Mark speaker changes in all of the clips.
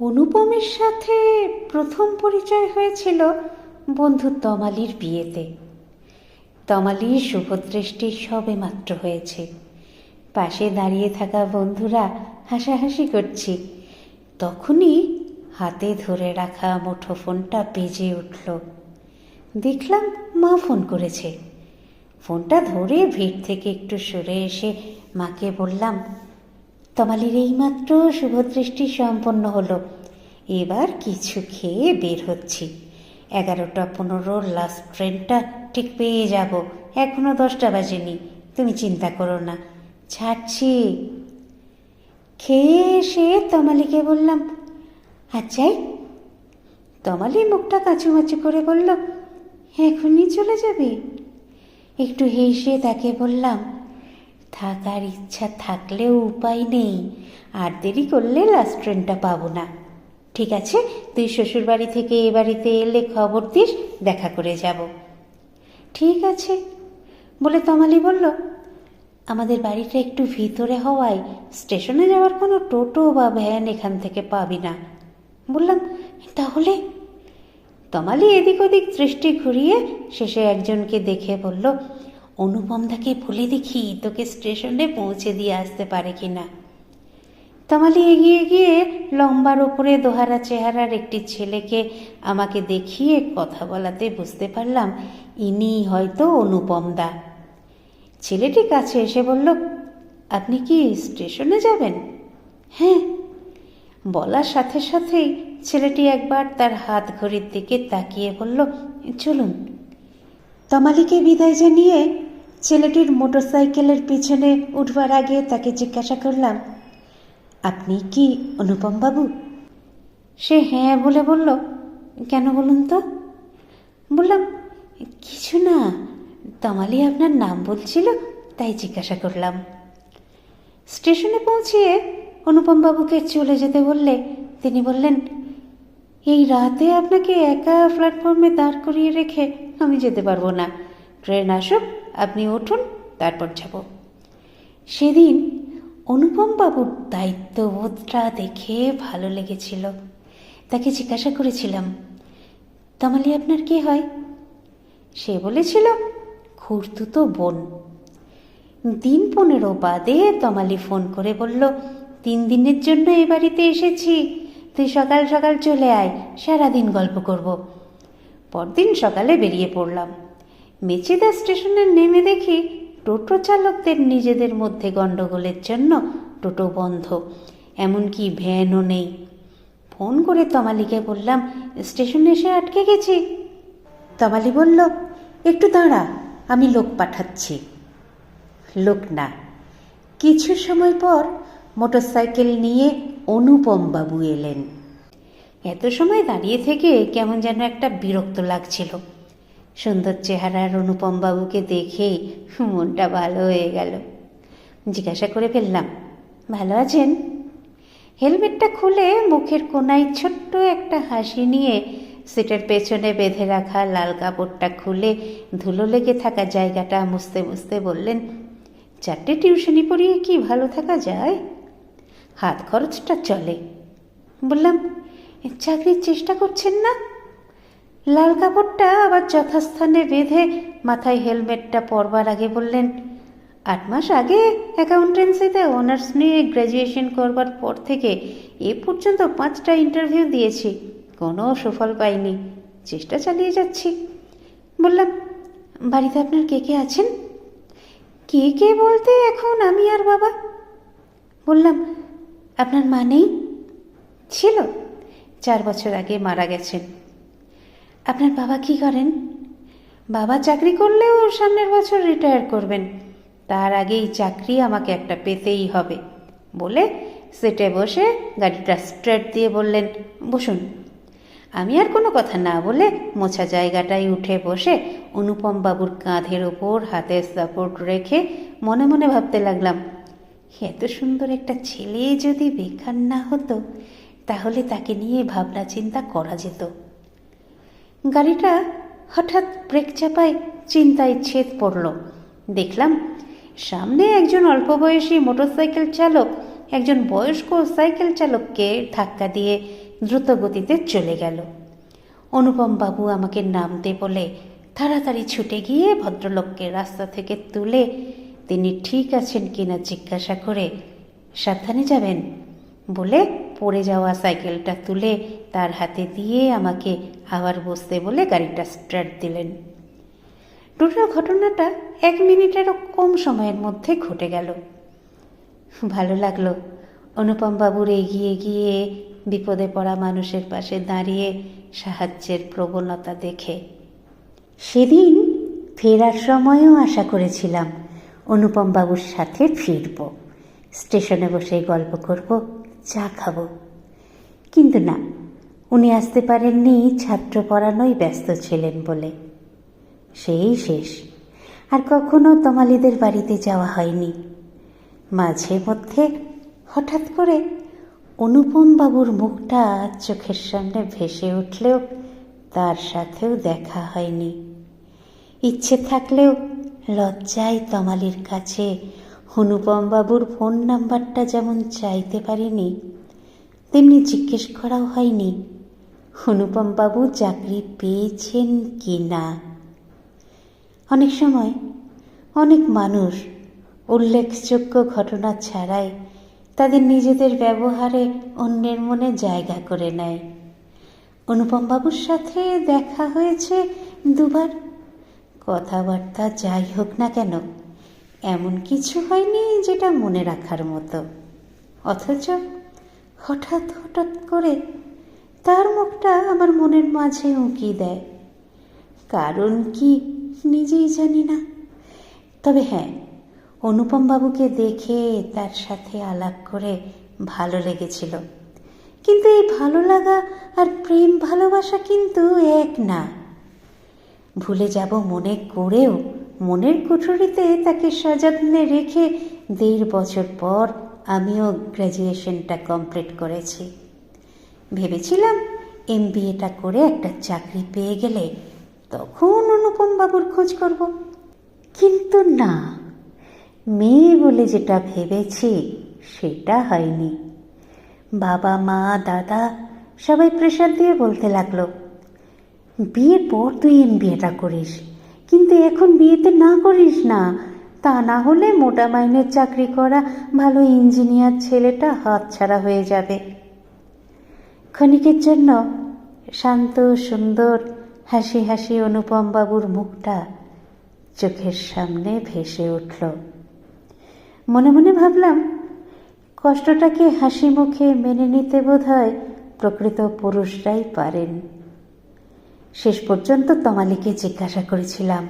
Speaker 1: অনুপমের সাথে প্রথম পরিচয় হয়েছিল বন্ধু তমালির বিয়েতে। তমালির শুভদৃষ্টি সবে মাত্র হয়েছে। পাশে দাঁড়িয়ে থাকা বন্ধুরা হাসাহাসি করছি। তখনই হাতে ধরে রাখা মুঠো ফোনটা বেজে উঠল। দেখলাম মা ফোন করেছে। ফোনটা ধরে ভিড় থেকে একটু সরে এসে মাকে বললাম তমালির এইমাত্র শুভদৃষ্টি সম্পন্ন হলো। এবার কিছু খেয়ে বের হচ্ছি। এগারোটা, পনেরো লাস্ট ট্রেনটা ঠিক পেয়ে যাব। এখনও দশটা বাজেনি, তুমি চিন্তা করো না। ছাড়ছি। খেয়ে এসে তমালিকে বললাম আচ্ছাই তমালি মুখটা কাচুমাচু করে বলল, এখনই চলে যাবে? একটু হেসে তাকে বললাম থাকার ইচ্ছা থাকলেও উপায় নেই। আর দেরি করলে লাস্ট ট্রেনটা পাবো না। ঠিক আছে? তুই শ্বশুরবাড়ি থেকে এ বাড়িতে এলে খবর দিস, দেখা করে যাব। ঠিক আছে। বলে তমালি বলল, আমাদের বাড়িটা একটু ভিতরে হওয়ায় স্টেশনে যাওয়ার কোনো টোটো বা ভ্যান এখান থেকে পাবি না। বললাম, তাহলে? তমালি এদিক ওদিক দৃষ্টি ঘুরিয়ে শেষে একজনকে দেখে বলল অনুপমদাকে বলে দেখি তোকে স্টেশনে পৌঁছে দিয়ে আসতে পারে কি না তমালি এগিয়ে গিয়ে লম্বার ওপরে দোহারা চেহারার একটি ছেলেকে আমাকে দেখিয়ে কথা বলাতে বুঝতে পারলাম ইনি হয়তো অনুপমদা। ছেলেটি কাছে এসে বলল, আপনি কি স্টেশনে যাবেন? হ্যাঁ। বলার সাথে সাথেই ছেলেটি একবার তার হাত ঘড়ির দিকে তাকিয়ে বলল, চলুন। তমালিকে বিদায় জানিয়ে ছেলেটির মোটরসাইকেলের পিছনে উঠবার আগে তাকে জিজ্ঞাসা করলাম, আপনি কি অনুপম বাবু সে হ্যাঁ বলে বলল, কেন বলুন তো? বললাম, কিছু না, তমালি আপনার নাম বলছিল, তাই জিজ্ঞাসা করলাম। স্টেশনে পৌঁছিয়ে অনুপম বাবুকে চলে যেতে বললে তিনি বললেন, এই রাতে আপনাকে একা প্ল্যাটফর্মে দাঁড় করিয়ে রেখে আমি যেতে পারব না। ট্রেন আসুক আপনি উঠুন, তারপর যাব। সেদিন অনুপম বাবুর দায়িত্ববোধটা দেখে ভালো লেগেছিল। তাকে জিজ্ঞাসা করেছিলাম, তামালি, আপনার কি হয়? সে বলেছিল খুঁড়তুতো বোন। দিন পনেরো বাদে তমালি ফোন করে বলল, তিন দিনের জন্য এ বাড়িতে এসেছি। তুই সকাল সকাল চলে আয়, সারাদিন গল্প করব। পরদিন সকালে বেরিয়ে পড়লাম। মেচেদা স্টেশনে নেমে দেখি টোটো চালকদের নিজেদের মধ্যে গণ্ডগোলের জন্য টোটো বন্ধ। এমনকি ভ্যানও নেই। ফোন করে তমালিকে বললাম, স্টেশনে এসে আটকে গেছি। তমালি বলল, একটু দাঁড়া, আমি লোক পাঠাচ্ছি। লোক না। কিছু সময় পর মোটরসাইকেল নিয়ে অনুপম বাবু এলেন। এত সময় দাঁড়িয়ে থেকে কেমন যেন একটা বিরক্ত লাগছিল। সুন্দর চেহারার অনুপম বাবুকে দেখেই মনটা ভালো হয়ে গেল। জিজ্ঞাসা করে ফেললাম, ভালো আছেন? হেলমেটটা খুলে মুখের কোনায় ছোট্ট একটা হাসি নিয়ে সিটের পেছনে বেঁধে রাখা লাল কাপড়টা খুলে ধুলো লেগে থাকা জায়গাটা মুছতে মুছতে বললেন, চারটে টিউশনি পড়িয়ে কি ভালো থাকা যায়? হাত খরচটা চলে। বললাম, চাকরির চেষ্টা করছেন না? লাল কাপড়টা আবার যথাস্থানে বেঁধে মাথায় হেলমেটটা পরবার আগে বললেন, আট মাস আগে অ্যাকাউন্টেন্সিতে অনার্স নিয়ে গ্র্যাজুয়েশন করবার পর থেকে এ পর্যন্ত পাঁচটা ইন্টারভিউ দিয়েছি, কোনো সুফল পাইনি, চেষ্টা চালিয়ে যাচ্ছি। বললাম, বাড়িতে আপনার কে কে আছেন? কে কে বলতে এখন আমি আর বাবা? বললাম, আপনার মা নেই? ছিল, চার বছর আগে মারা গেছেন। আপনার বাবা কি করেন? বাবা চাকরি করলেও সামনের বছর রিটায়ার করবেন। তার আগেই চাকরি আমাকে একটা পেতেই হবে বলে সেটে বসে গাড়িটা স্ট্রেট দিয়ে বললেন, বসুন। আমি আর কোনো কথা না বলে মোছা জায়গাটায় উঠে বসে অনুপম বাবুর কাঁধের ওপর হাতের সাপোর্ট রেখে মনে মনে ভাবতে লাগলাম এত সুন্দর একটা ছেলে যদি বেকার না হতো, তাহলে তাকে নিয়ে ভাবনা চিন্তা করা যেত। গাড়িটা হঠাৎ ব্রেক চাপায় চিন্তায় ছেদ পড়ল। দেখলাম, সামনে একজন অল্প বয়সী মোটরসাইকেল চালক একজন বয়স্ক সাইকেল চালককে ধাক্কা দিয়ে দ্রুত গতিতে চলে গেল। অনুপম বাবু আমাকে নামতে বলে তাড়াতাড়ি ছুটে গিয়ে ভদ্রলোককে রাস্তা থেকে তুলে, তিনি ঠিক আছেন কিনা জিজ্ঞাসা করে, সাবধানে যাবেন? বলে পড়ে যাওয়া সাইকেলটা তুলে তার হাতে দিয়ে আমাকে আবার বসতে বলে গাড়িটা স্টার্ট দিলেন। টোটাল ঘটনাটা এক মিনিটেরও কম সময়ের মধ্যে ঘটে গেল। ভালো লাগল। অনুপম বাবুর এগিয়ে গিয়ে বিপদে পড়া মানুষের পাশে দাঁড়িয়ে সাহায্যের প্রবণতা দেখে। সেদিন ফেরার সময়ও আশা করেছিলাম অনুপম বাবুর সাথে ফিরব। স্টেশনে বসে গল্প করব, চা খাব। কিন্তু না উনি আসতে পারেননি, ছাত্র পড়ানোই ব্যস্ত ছিলেন বলে। সেই শেষ। আর কখনো তমালিদের বাড়িতে যাওয়া হয়নি। মাঝে মধ্যে হঠাৎ করে অনুপম বাবুর মুখটা চোখের সামনে ভেসে উঠলেও তার সাথেও দেখা হয়নি। ইচ্ছে থাকলেও লজ্জায় তমালির কাছে অনুপম বাবুর ফোন নাম্বারটা যেমন চাইতে পারিনি, তেমনি জিজ্ঞেস করাও হয়নি। অনুপম বাবু চাকরি পেয়েছেন কি না? অনেক সময় অনেক মানুষ উল্লেখযোগ্য ঘটনা ছাড়াই তাদের নিজেদের ব্যবহারে অন্যের মনে জায়গা করে নেয়। অনুপম বাবুর সাথে দেখা হয়েছে দুবার। কথাবার্তা যাই হোক না কেন, এমন কিছু হয়নি যেটা মনে রাখার মতো। অথচ হঠাৎ হঠাৎ করে তার মুখটা আমার মনের মাঝে উঁকি দেয়। কারণ কি নিজেই জানি না। তবে হ্যাঁ অনুপম বাবুকে দেখে তার সাথে আলাপ করে ভালো লেগেছিল। কিন্তু এই ভালো লাগা আর প্রেম ভালোবাসা কিন্তু এক না। ভুলে যাব মনে করেও মনের কুঠুরিতে তাকে সযত্নে রেখে দেড় বছর পর আমিও গ্র্যাজুয়েশনটা কমপ্লিট করেছি। ভেবেছিলাম এম বিএটা করে একটা চাকরি পেয়ে গেলে তখন অনুপম বাবুর খোঁজ করব। কিন্তু না, মেয়ে বলে যেটা ভেবেছি সেটা হয়নি। বাবা, মা, দাদা সবাই প্রেশার দিয়ে বলতে লাগল, বিয়ের পর তুই এম বিয়েটা করিস, কিন্তু এখন বিয়েতে না করিস না, তা না হলে মোটা মাইনের চাকরি করা ভালো ইঞ্জিনিয়ার ছেলেটা হাতছাড়া হয়ে যাবে। ক্ষণিকের জন্য শান্ত, সুন্দর, হাসি হাসি অনুপম বাবুর মুখটা চোখের সামনে ভেসে উঠল। মনে মনে ভাবলাম, কষ্টটাকে হাসি মুখে মেনে নিতে বোধ হয় প্রকৃত পুরুষরাই পারেন। শেষ পর্যন্ত তমালিকে জিজ্ঞাসা করেছিলাম,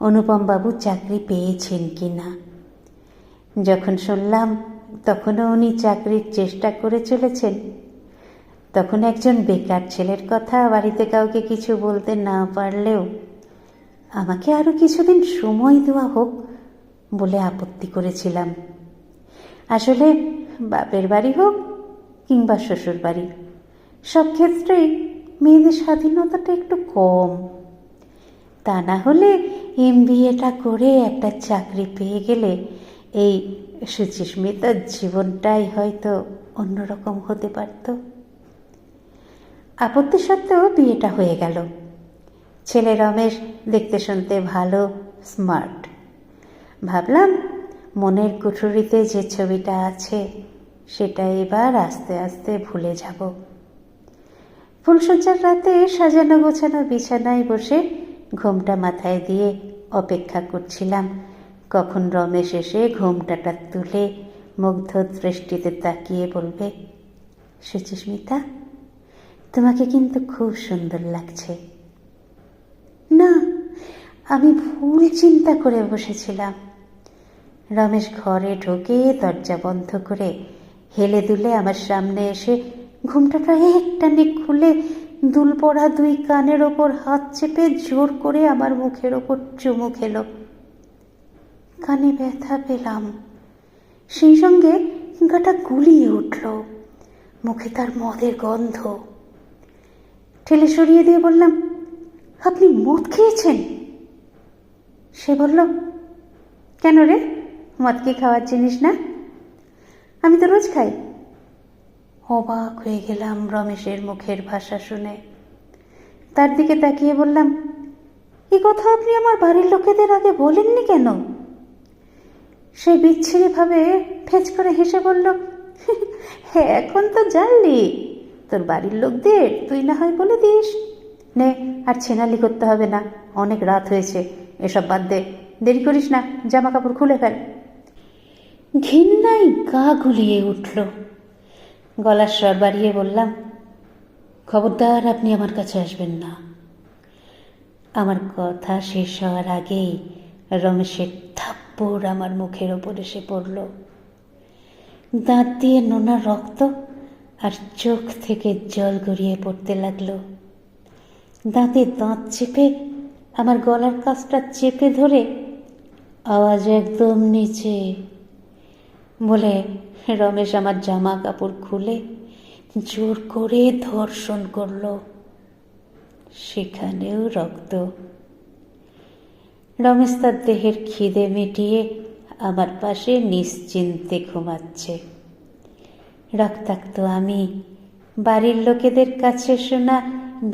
Speaker 1: অনুপম বাবু চাকরি পেয়েছেন কি না যখন শুনলাম, তখনও উনি চাকরির চেষ্টা করে চলেছেন। তখন একজন বেকার ছেলের কথা বাড়িতে কাউকে কিছু বলতে না পারলেও আমাকে আরও কিছুদিন সময় দেওয়া হোক বলে আপত্তি করেছিলাম। আসলে বাপের বাড়ি হোক কিংবা শ্বশুর বাড়ি, সব ক্ষেত্রেই মেয়েদের স্বাধীনতাটা একটু কম। তা না হলে এম বিএটা করে একটা চাকরি পেয়ে গেলে এই সুচিস্মিতার জীবনটাই হয়তো অন্যরকম হতে পারত। আপত্তি সত্ত্বেও বিয়েটা হয়ে গেল। ছেলে রমেশ দেখতে শুনতে ভালো স্মার্ট ভাবলাম, মনের কুঠুরিতে যে ছবিটা আছে, সেটা এবার আস্তে আস্তে ভুলে যাব। ফুলসজ্জার রাতে সাজানো গোছানো বিছানায় বসে ঘোমটা মাথায় দিয়ে অপেক্ষা করছিলাম, কখন রমেশ এসে ঘোমটাটা তুলে মুগ্ধ দৃষ্টিতে তাকিয়ে বলবে সুচিস্মিতা তোমাকে কিন্তু খুব সুন্দর লাগছে। না, আমি ভুল চিন্তা করে বসেছিলাম। রমেশ ঘরে ঢুকে দরজা বন্ধ করে হেলে দুলে আমার সামনে এসে ঘুমটাটা একটানে খুলে দুল পড়া দুই কানের ওপর হাত চেপে জোর করে আমার মুখের ওপর চুমু খেল। কানে ব্যথা পেলাম। সেই সঙ্গে গাটা গুলিয়ে উঠল। মুখে তার মদের গন্ধ। ঠেলে সরিয়ে দিয়ে বললাম, আপনি মদ খেয়েছেন? সে বলল, কেন রে? মদ কি খাওয়ার জিনিস না? আমি তো রোজ খাই। অবাক হয়ে গেলাম রমেশের মুখের ভাষা শুনে। তার দিকে তাকিয়ে বললাম, এ কথা আপনি আমার বাড়ির লোকেদের আগে বলেননি কেন? সে বিচ্ছিরিভাবে ফেচ করে হেসে বলল হ্যাঁ এখন তো জানলি। তোর বাড়ির লোকদের তুই না হয় বলে দিস। নে, আর ছেনালি করতে হবে না। অনেক রাত হয়েছে। এসব বাদ দে। দেরি করিস না জামা কাপড় খুলে ফেল। ঘৃণায় গা গুলিয়ে উঠল। গলার স্বর বাড়িয়ে বললাম, খবরদার, আপনি আমার কাছে আসবেন না। আমার কথা শেষ হওয়ার আগেই রমেশের থাপ্পড় আমার মুখের ওপর এসে পড়ল। দাঁত দিয়ে নোনা রক্ত আর চোখ থেকে জল গড়িয়ে পড়তে লাগল। দাঁতে দাঁত চেপে, আমার গলার কাছটা চেপে ধরে আওয়াজ একদম নিচে বলে, রমেশ আমার জামা কাপড় খুলে জোর করে ধর্ষণ করল। সেখানেও রক্ত। রমেশ তার দেহের খিদে মিটিয়ে আমার পাশে নিশ্চিন্তে ঘুমাচ্ছে। রক্তাক্ত আমি। বাড়ির লোকেদের কাছে শোনা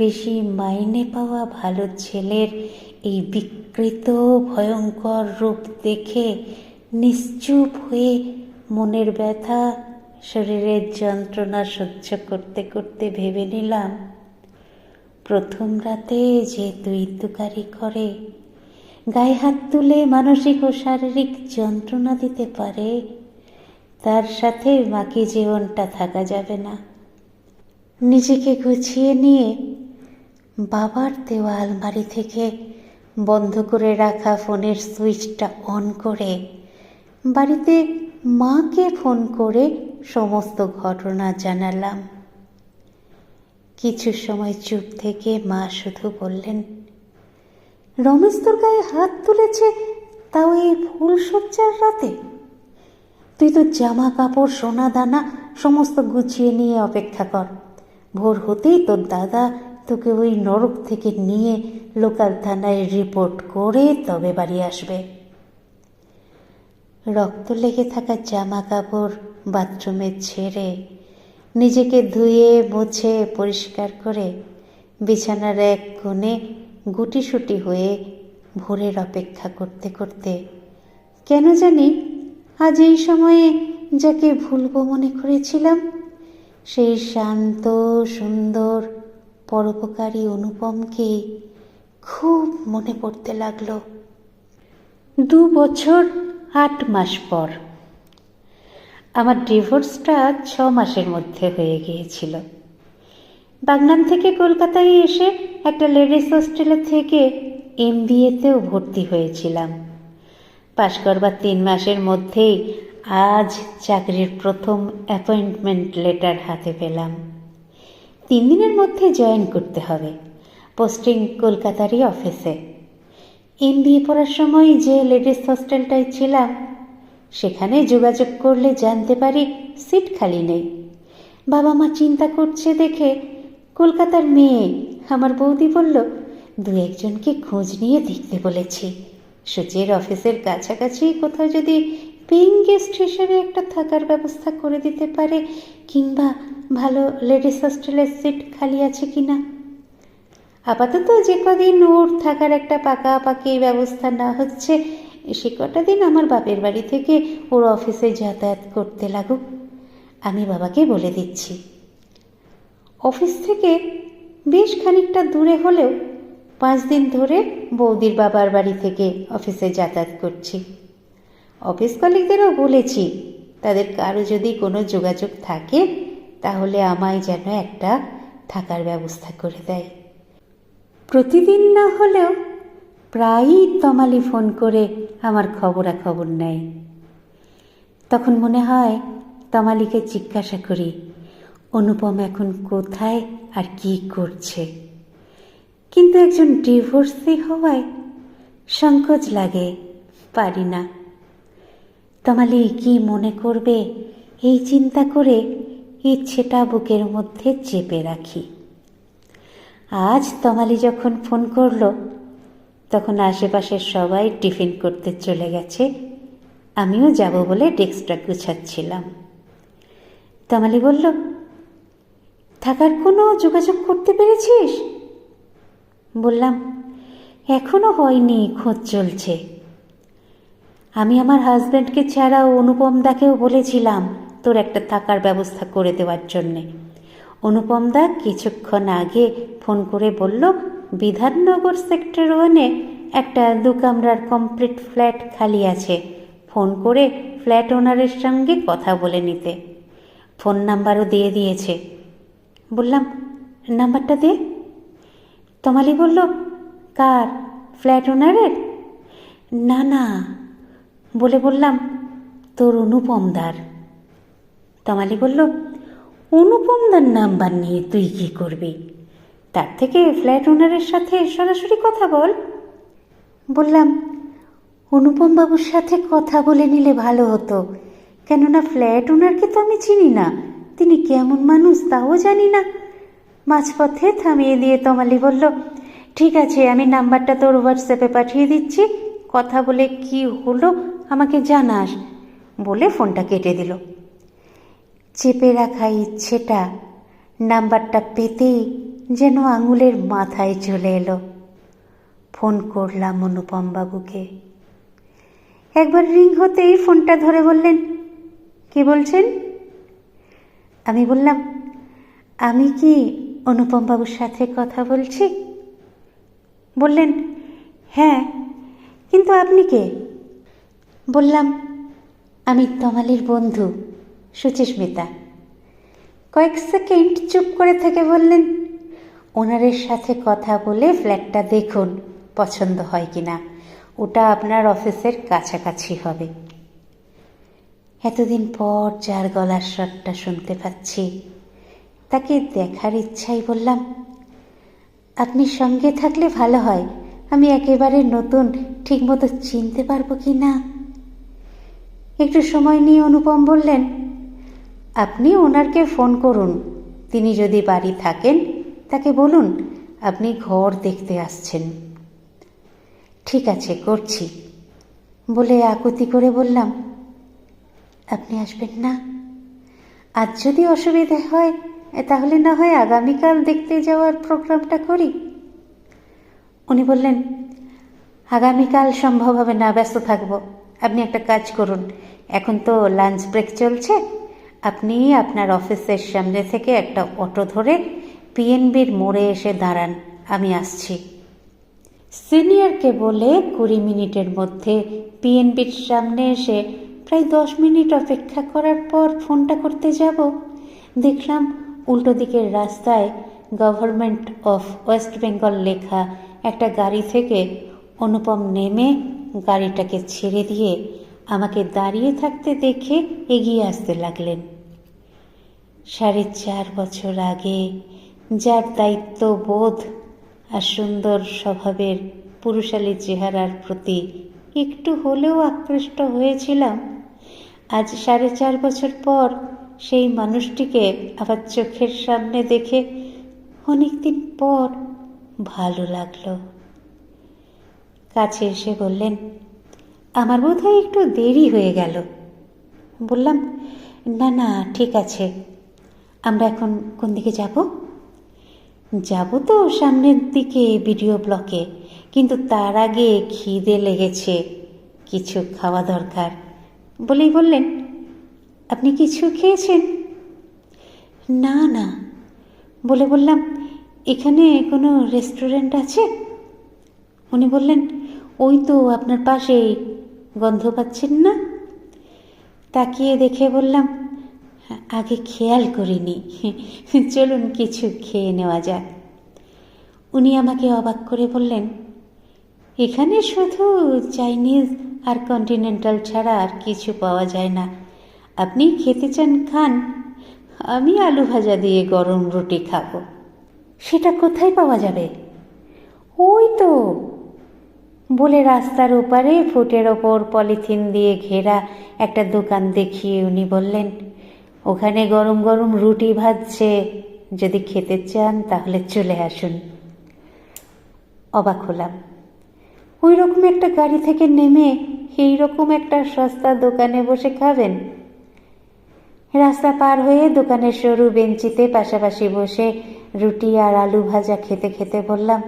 Speaker 1: বেশি মাইনে পাওয়া ভালো ছেলের এই বিকৃত, ভয়ঙ্কর রূপ দেখে নিশ্চুপ হয়ে মনের ব্যথা শরীরের যন্ত্রণা সহ্য করতে করতে ভেবে নিলাম, প্রথম রাতে যে দুই তুকারি করে, গায়ে হাত তুলে মানসিক ও শারীরিক যন্ত্রণা দিতে পারে তার সাথে বাকি জীবনটা থাকা যাবে না। নিজেকে গুছিয়ে নিয়ে বাবার দেওয়া আলমারি থেকে বন্ধ করে রাখা ফোনের সুইচটা অন করে বাড়িতে মাকে ফোন করে সমস্ত ঘটনা জানালাম। কিছু সময় চুপ থেকে মা শুধু বললেন, রমেশ তোর গায়ে হাত তুলেছে তাও এই ফুলসজ্জার রাতে? তুই তো জামা কাপড় সোনা দানা সমস্ত গুছিয়ে নিয়ে অপেক্ষা কর। ভোর হতেই তোর দাদা তোকে ওই নরক থেকে নিয়ে লোকাল থানায় রিপোর্ট করে তবে বাড়ি আসবে। রক্ত লেগে থাকা জামা কাপড় বাথরুমে ছেড়ে নিজেকে ধুয়ে, মুছে, পরিষ্কার করে বিছানার এক কোণে গুটিসুটি হয়ে ভোরের অপেক্ষা করতে করতে কেন জানি আজ এই সময়ে যাকে ভুলবো মনে করেছিলাম, সেই শান্ত, সুন্দর, পরোপকারী অনুপমকে খুব মনে পড়তে লাগল। দু বছর আট মাস পর আমার ডিভোর্সটা ছ মাসের মধ্যে হয়ে গিয়েছিল। বাগনান থেকে কলকাতায় এসে একটা লেডিস হোস্টেলে থেকে এম বিএতেও ভর্তি হয়েছিলাম। পাশ করবার তিন মাসের মধ্যেই আজ চাকরির প্রথম অ্যাপয়েন্টমেন্ট লেটার হাতে পেলাম। তিন দিনের মধ্যে জয়েন করতে হবে পোস্টিং কলকাতারই অফিসে এম বিএ পড়ার সময় যে লেডিস হোস্টেলটায় ছিলাম, সেখানে যোগাযোগ করলে জানতে পারি সিট খালি নেই। বাবা মা চিন্তা করছে দেখে কলকাতার মেয়ে আমার বৌদি বলল, দু একজনকে খোঁজ নিয়ে দেখতে বলেছি। সূচের অফিসের কাছাকাছি কোথাও যদি পেইং গেস্ট হিসেবে একটা থাকার ব্যবস্থা করে দিতে পারে, কিংবা ভালো লেডিস হোস্টেলের সিট খালি আছে কি না আপাতত যে কদিন ওর থাকার একটা পাকাপাকি ব্যবস্থা না হচ্ছে, সে কটা দিন আমার বাপের বাড়ি থেকে ওর অফিসে যাতায়াত করতে লাগুক। আমি বাবাকে বলে দিচ্ছি। অফিস থেকে বেশ খানিকটা দূরে হলেও পাঁচ দিন ধরে বৌদির বাবার বাড়ি থেকে অফিসে যাতায়াত করছি। অফিস কলিগদেরও বলেছি, তাদের কারও যদি কোনো যোগাযোগ থাকে, তাহলে আমায় যেন একটা থাকার ব্যবস্থা করে দেয়। প্রতিদিন না হলেও প্রায়ই তমালি ফোন করে আমার খবরাখবর নেয়। তখন মনে হয় তমালিকে জিজ্ঞাসা করি, অনুপম এখন কোথায় আর কি করছে? কিন্তু একজন ডিভোর্সি হওয়ায় সংকোচ লাগে, পারি না। তমালি কি মনে করবে এই চিন্তা করে ইচ্ছেটা বুকের মধ্যে চেপে রাখি। আজ তমালি যখন ফোন করল, তখন আশেপাশের সবাই টিফিন করতে চলে গেছে। আমিও যাব বলে ডেস্কটা গুছাচ্ছিলাম। তমালি বলল, থাকার কোনো যোগাযোগ করতে পেরেছিস? বললাম, এখনও হয়নি, খোঁজ চলছে। আমি আমার হাজব্যান্ডকে ছাড়া অনুপম দাকেও বলেছিলাম, তোর একটা থাকার ব্যবস্থা করে দেওয়ার জন্যে। অনুপম দা কিছুক্ষণ আগে ফোন করে বলল, বিধাননগর সেক্টর ওয়ানে একটা দু কামরার কমপ্লিট ফ্ল্যাট খালি আছে। ফোন করে ফ্ল্যাট ওনারের সঙ্গে কথা বলে নিতে। ফোন নাম্বারও দিয়ে দিয়েছে। বললাম, নাম্বারটা দে। তমালি বলল, কার? ফ্ল্যাট ওনারের? না না, বলে বললাম, তোর অনুপমদার। তমালি বলল, অনুপমদার নাম্বার নিয়ে তুই কি করবি? তার থেকে ফ্ল্যাট ওনারের সাথে সরাসরি কথা বল। বললাম অনুপম বাবুর সাথে কথা বলে নিলে ভালো হতো, কেননা ফ্ল্যাট ওনারকে তো আমি চিনি না, তিনি কেমন মানুষ তাও জানি না। মাঝপথে থামিয়ে দিয়ে তমালি বলল, ঠিক আছে, আমি নাম্বারটা তোর হোয়াটসঅ্যাপে পাঠিয়ে দিচ্ছি। কথা বলে কি হলো আমাকে জানাস। বলে ফোনটা কেটে দিল। চেপে রাখা ইচ্ছেটা নাম্বারটা পেতেই যেন আঙুলের মাথায় চলে এলো। ফোন করলাম অনুপম বাবুকে একবার রিং হতেই ফোনটা ধরে বললেন, কি বলছেন? আমি বললাম, আমি কি অনুপম বাবুর সাথে কথা বলছি? বললেন হ্যাঁ কিন্তু আপনি কে? বললাম, আমি তমালির বন্ধু সুচিস্মিতা কয়েক সেকেন্ড চুপ করে থেকে বললেন, ওনারের সাথে কথা বলে ফ্ল্যাটটা দেখুন, পছন্দ হয় কি না ওটা আপনার অফিসের কাছাকাছি হবে। এতদিন পর যার গলার স্বরটা শুনতে পাচ্ছি তাকে দেখার ইচ্ছাই বললাম, আপনি সঙ্গে থাকলে ভালো হয়, আমি একেবারে নতুন, ঠিকমতো চিনতে পারব কি না? একটু সময় নিয়ে অনুপম বললেন, আপনি ওনারকে ফোন করুন, তিনি যদি বাড়ি থাকেন, তাকে বলুন, আপনি ঘর দেখতে আসছেন। ঠিক আছে, করছি। বলে আকুতি করে বললাম, আপনি আসবেন না। আজ যদি অসুবিধে হয় তাহলে না হয় আগামীকাল দেখতে যাওয়ার প্রোগ্রামটা করি? উনি বললেন, আগামীকাল সম্ভব হবে না, ব্যস্ত থাকব। আপনি একটা কাজ করুন। এখন তো লাঞ্চ ব্রেক চলছে। আপনি আপনার অফিসের সামনে থেকে একটা অটো ধরে পিএনবির মোড়ে এসে দাঁড়ান। আমি আসছি। সিনিয়রকে বলে কুড়ি মিনিটের মধ্যে পিএনবির সামনে এসে প্রায় দশ মিনিট অপেক্ষা করার পর ফোনটা করতে যাব। দেখলাম উল্টো দিকের রাস্তায় গভর্নমেন্ট অফ ওয়েস্ট বেঙ্গল লেখা একটা গাড়ি থেকে অনুপম নেমে গাড়িটাকে ছেড়ে দিয়ে আমাকে দাঁড়িয়ে থাকতে দেখে এগিয়ে আসতে লাগলেন। সাড়ে চার বছর আগে যার দায়িত্ব বোধ আর সুন্দর স্বভাবের পুরুষালী চেহারার প্রতি একটু হলেও আকৃষ্ট হয়েছিলাম, আজ সাড়ে চার বছর পর সেই মানুষটিকে আবার চোখের সামনে দেখে অনেকদিন পর ভালো লাগল। কাছে এসে বললেন, আমার বোধ হয় একটু দেরি হয়ে গেল। বললাম, না না, ঠিক আছে। আমরা এখন কোন দিকে যাব? যাব তো সামনের দিকে ভিডিও ব্লকে, কিন্তু তার আগে খিদে লেগেছে, কিছু খাওয়া দরকার। বলেই বললেন আপনি কিছু খেয়েছেন? না না। বলে বললাম, এখানে কোনো রেস্টুরেন্ট আছে? উনি বললেন, ওই তো আপনার পাশেই গন্ধ পাচ্ছেন না? তাকিয়ে দেখে বললাম, আগে খেয়াল করিনি। চলুন, কিছু খেয়ে নেওয়া যাক। উনি আমাকে অবাক করে বললেন, এখানে শুধু চাইনিজ আর কন্টিনেন্টাল ছাড়া আর কিছু পাওয়া যায় না। আপনি খেতে চান, খান। আমি আলু ভাজা দিয়ে গরম রুটি খাব। সেটা কোথায় পাওয়া যাবে? ওই তো। বলে রাস্তার ওপারে ফুটের ওপর পলিথিন দিয়ে ঘেরা একটা দোকান দেখিয়ে উনি বললেন, ওখানে গরম গরম রুটি ভাজছে। যদি খেতে চান তাহলে চলে আসুন। অবাক হলাম। ওই রকম একটা গাড়ি থেকে নেমে এই রকম একটা সস্তা দোকানে বসে খাবেন? রাস্তা পার হয়ে দোকানের সরু বেঞ্চিতে পাশাপাশি বসে রুটি আর আলু ভাজা খেতে খেতে বললাম,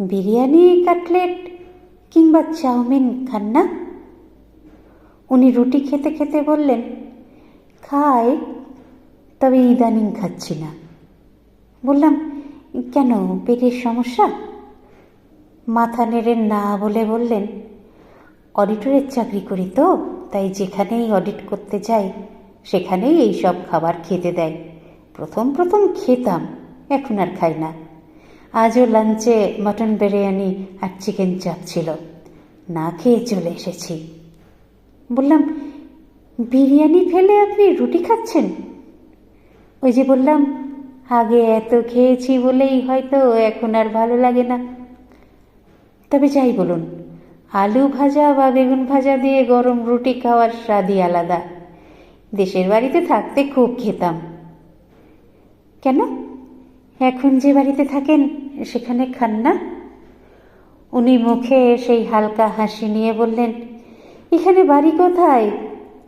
Speaker 1: বিরিয়ানি, কাটলেট কিংবা চাউমিন খান না? উনি রুটি খেতে খেতে বললেন, খাই, তবে ইদানিং খাচ্ছি না। বললাম, কেন, পেটের সমস্যা? মাথা নেড়ে না বলে বললেন, অডিটরের চাকরি করি তো, তাই যেখানেই অডিট করতে যাই সেখানেই এই সব খাবার খেতে দেয়। প্রথম প্রথম খেতাম, এখন আর খাই না। আজও লাঞ্চে মটন বিরিয়ানি আর চিকেন চাপ ছিল। না খেয়ে চলে এসেছি। বললাম, বিরিয়ানি ফেলে আপনি রুটি খাচ্ছেন? ওই যে বললাম, আগে এত খেয়েছি বলেই হয়তো এখন আর ভালো লাগে না। তবে যাই বলুন, আলু ভাজা বা বেগুন ভাজা দিয়ে গরম রুটি খাওয়ার স্বাদই আলাদা। দেশের বাড়িতে থাকতে খুব খেতাম। কেন? এখন যে বাড়িতে থাকেন, সেখানে খান না? উনি মুখে সেই হালকা হাসি নিয়ে বললেন, এখানে বাড়ি কোথায়?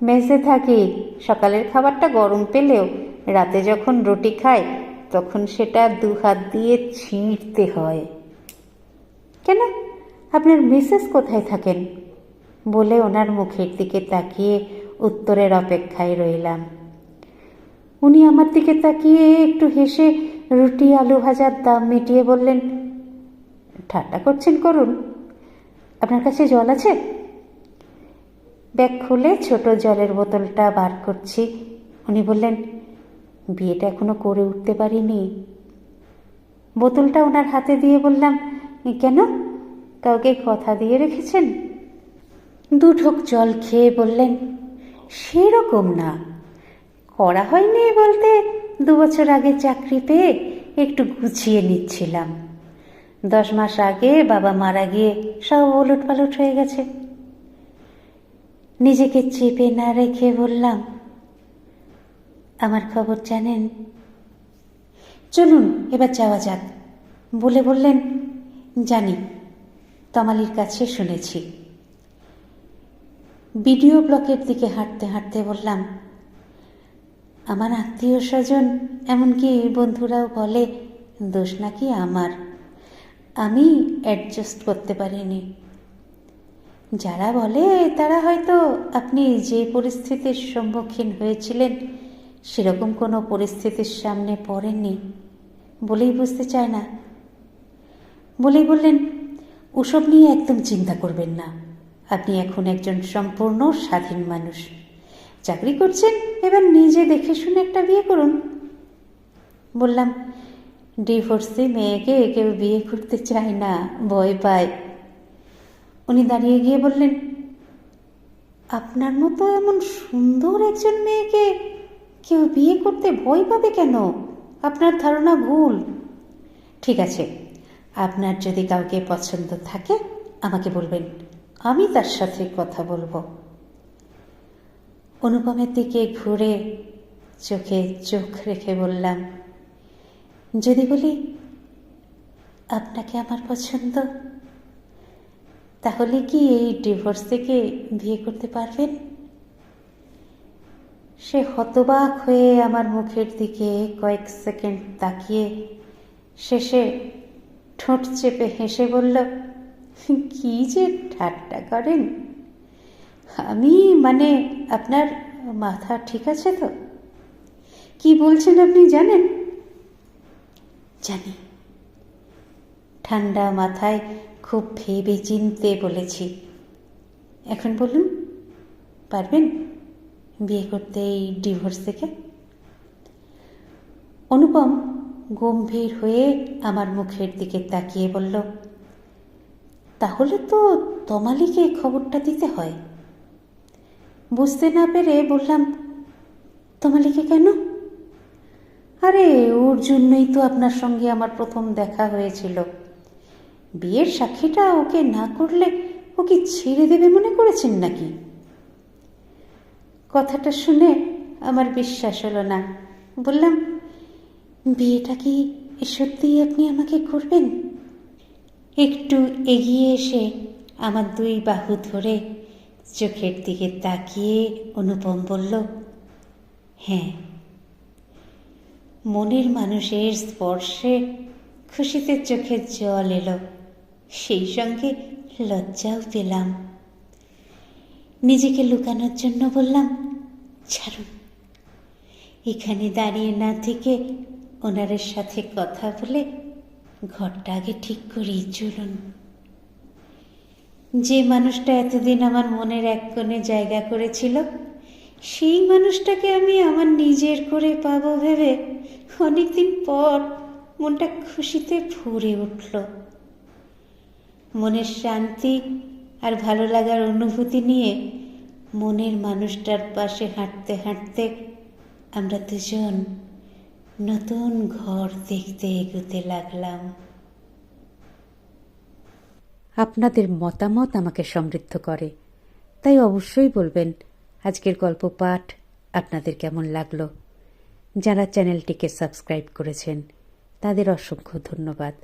Speaker 1: মেসে থাকি। সকালের খাবারটা গরম পেলেও রাতে যখন রুটি খাই তখন সেটা দু হাত দিয়ে ছিঁড়তে হয়। কেন? আপনার মিসেস কোথায় থাকেন? বলে ওনার মুখের দিকে তাকিয়ে উত্তরের অপেক্ষায় রইলাম। উনি আমার দিকে তাকিয়ে একটু হেসে রুটি আলু ভাজার দাম মিটিয়ে বললেন, ঠাট্টা করছেন করুন। আপনার কাছে জল আছে? ব্যাগ খুলে ছোট জলের বোতলটা বার করছি। উনি বললেন, বিয়েটা এখনও করে উঠতে পারিনি। বোতলটা ওনার হাতে দিয়ে বললাম, কেন? কাউকে কথা দিয়ে রেখেছেন? দু জল খেয়ে বললেন সেরকম না। করা হয়নি বলতে দু বছর আগে চাকরি পেয়ে একটু গুছিয়ে নিচ্ছিলাম। দশ মাস আগে বাবা মারা গিয়ে সব ওলট পালট হয়ে গেছে। নিজেকে চেপে না রেখে বললাম, আমার খবর জানেন? চলুন, এবার যাওয়া যাক। বলে বললেন, জানি, তমালির কাছে শুনেছি। বিডিও ব্লকের দিকে হাঁটতে হাঁটতে বললাম, আমার আত্মীয় স্বজন, এমনকি বন্ধুরাও বলে, দোষ নাকি আমার? আমি অ্যাডজাস্ট করতে পারিনি। যারা বলে, তারা হয়তো আপনি যে পরিস্থিতির সম্মুখীন হয়েছিলেন, সেরকম কোনো পরিস্থিতির সামনে পড়েননি বলেই বুঝতে চায় না। বলেই বললেন, ওসব নিয়ে একদম চিন্তা করবেন না। আপনি এখন একজন সম্পূর্ণ স্বাধীন মানুষ। চাকরি করছেন, এবার নিজে দেখে শুনে একটা বিয়ে করুন। বললাম, ডিভোর্সে মেয়েকে কেউ বিয়ে করতে চায় না, ভয় পায়। উনি দাঁড়িয়ে গিয়ে বললেন, আপনার মতো এমন সুন্দর একজন মেয়েকে কেউ বিয়ে করতে ভয় পাবে কেন? আপনার ধারণা ভুল। ঠিক আছে, আপনার যদি কাউকে পছন্দ থাকে, আমাকে বলবেন। আমি তার সাথে কথা বলব। অনুপমের দিকে ঘুরে চোখে চোখ রেখে বললাম, যদি বলি আপনাকে আমার পছন্দ, তাহলে কি এই ডিভোর্স থেকে বিয়ে করতে পারবেন? সে হতবাক হয়ে আমার মুখের দিকে কয়েক সেকেন্ড তাকিয়ে শেষে ঠোঁট চেপে হেসে বলল কি যে ঠাট্টা করেন। আমি মানে আপনার মাথা ঠিক আছে তো? কি বলছেন আপনি জানেন? জানি। ঠান্ডা মাথায় খুব ভেবে চিনতে বলেছি। এখন বলুন, পারবেন বিয়ে করতে এই ডিভোর্স থেকে? অনুপম গম্ভীর হয়ে আমার মুখের দিকে তাকিয়ে বলল তাহলে তো তমালিকে খবরটা দিতে হয়। বুঝতে না পেরে বললাম, তমালিকে কেন? আরে, ওর জন্যই তো আপনার সঙ্গে আমার প্রথম দেখা হয়েছিল। বিয়ের সাক্ষীটা ওকে না করলে ওকে ছেড়ে দেবে মনে করেছেন নাকি? কথাটা শুনে আমার বিশ্বাস হলো না। বললাম, বিয়েটা কি সত্যিই আপনি আমাকে করবেন? একটু এগিয়ে এসে আমার দুই বাহু ধরে চোখের দিকে তাকিয়ে অনুপম বলল হ্যাঁ মনের মানুষের স্পর্শে খুশিতে চোখের জল এলো। সেই সঙ্গে লজ্জাও পেলাম। নিজেকে লুকানোর জন্য বললাম, ছাড়ুন। এখানে দাঁড়িয়ে না থেকে ওনারের সাথে কথা বলে ঘরটা আগে ঠিক করি চলুন। যে মানুষটা এতদিন আমার মনের এক কোণে জায়গা করেছিল, সেই মানুষটাকে আমি আমার নিজের করে পাবো ভেবে অনেকদিন পর মনটা খুশিতে ভরে উঠল। মনের শান্তি আর ভালো লাগার অনুভূতি নিয়ে মনের মানুষটার পাশে হাঁটতে হাঁটতে আমরা দুজন নতুন ঘর দেখতে এগোতে লাগলাম।
Speaker 2: আপনাদের মতামত আমাকে সমৃদ্ধ করে। তাই অবশ্যই বলবেন, আজকের গল্প পাঠ আপনাদের কেমন লাগল? যারা চ্যানেলটিকে সাবস্ক্রাইব করেছেন, তাদের অসংখ্য ধন্যবাদ।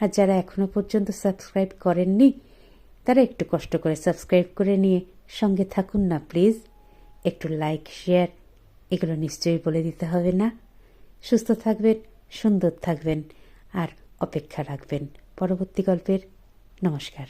Speaker 2: আর যারা এখনও পর্যন্ত সাবস্ক্রাইব করেননি, তারা একটু কষ্ট করে সাবস্ক্রাইব করে নিয়ে সঙ্গে থাকুন না, প্লিজ। একটু লাইক, শেয়ার, এগুলো নিশ্চয়ই বলে দিতে হবে না। সুস্থ থাকবেন সুন্দর থাকবেন আর অপেক্ষা রাখবেন। পরবর্তী গল্পের নমস্কার।